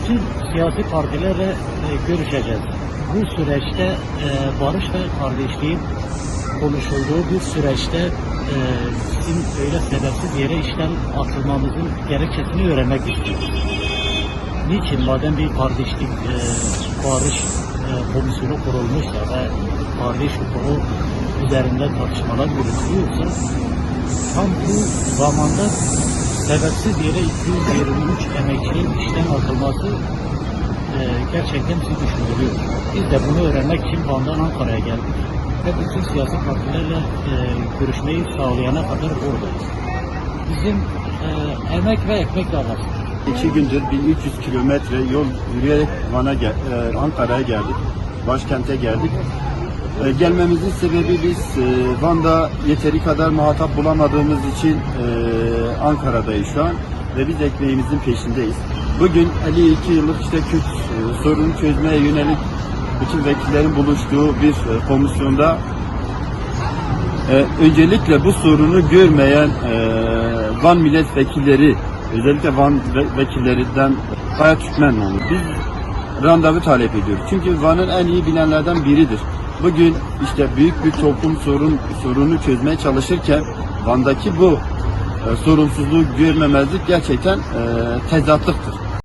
bütün siyasi partilerle e, görüşeceğiz. Bu süreçte e, barış ve kardeşliğin konuşulduğu bir süreçte e, bizim öyle sebepsiz yere işten atılmamızın gerekçesini öğrenmek istiyoruz. Niçin madem bir kardeşlik, barış komisyonu kurulmuşsa ve kardeş hukuku üzerinde tartışmalar yürütülüyorsa tam bu zamanda sebepsiz yere 223 emekçinin işten atılması e, gerçekten bizi düşündürüyor. Biz de bunu öğrenmek için Van'dan Ankara'ya geldik ve bütün siyasi partilerle e, görüşmeyi sağlayana kadar oradayız. Bizim e, emek ve ekmek davası. İki gündür 1300 kilometre yol yürüyerek Van'a e, Ankara'ya geldik. Başkente geldik. E, gelmemizin sebebi biz e, Van'da yeteri kadar muhatap bulamadığımız için e, Ankara'dayız şu an ve biz ekmeğimizin peşindeyiz. Bugün 52 yıllık işte Kürt e, sorunu çözmeye yönelik bütün vekillerin buluştuğu bir e, komisyonda öncelikle bu sorunu görmeyen e, Van milletvekilleri, özellikle Van ve- vekillerinden Hayat Türkmen oldu. Biz randevu talep ediyoruz. Çünkü Van'ın en iyi bilenlerden biridir. Bugün işte büyük bir toplum sorun sorunu çözmeye çalışırken Van'daki bu e, sorunsuzluğu görmemezlik gerçekten e, tezatlıktır.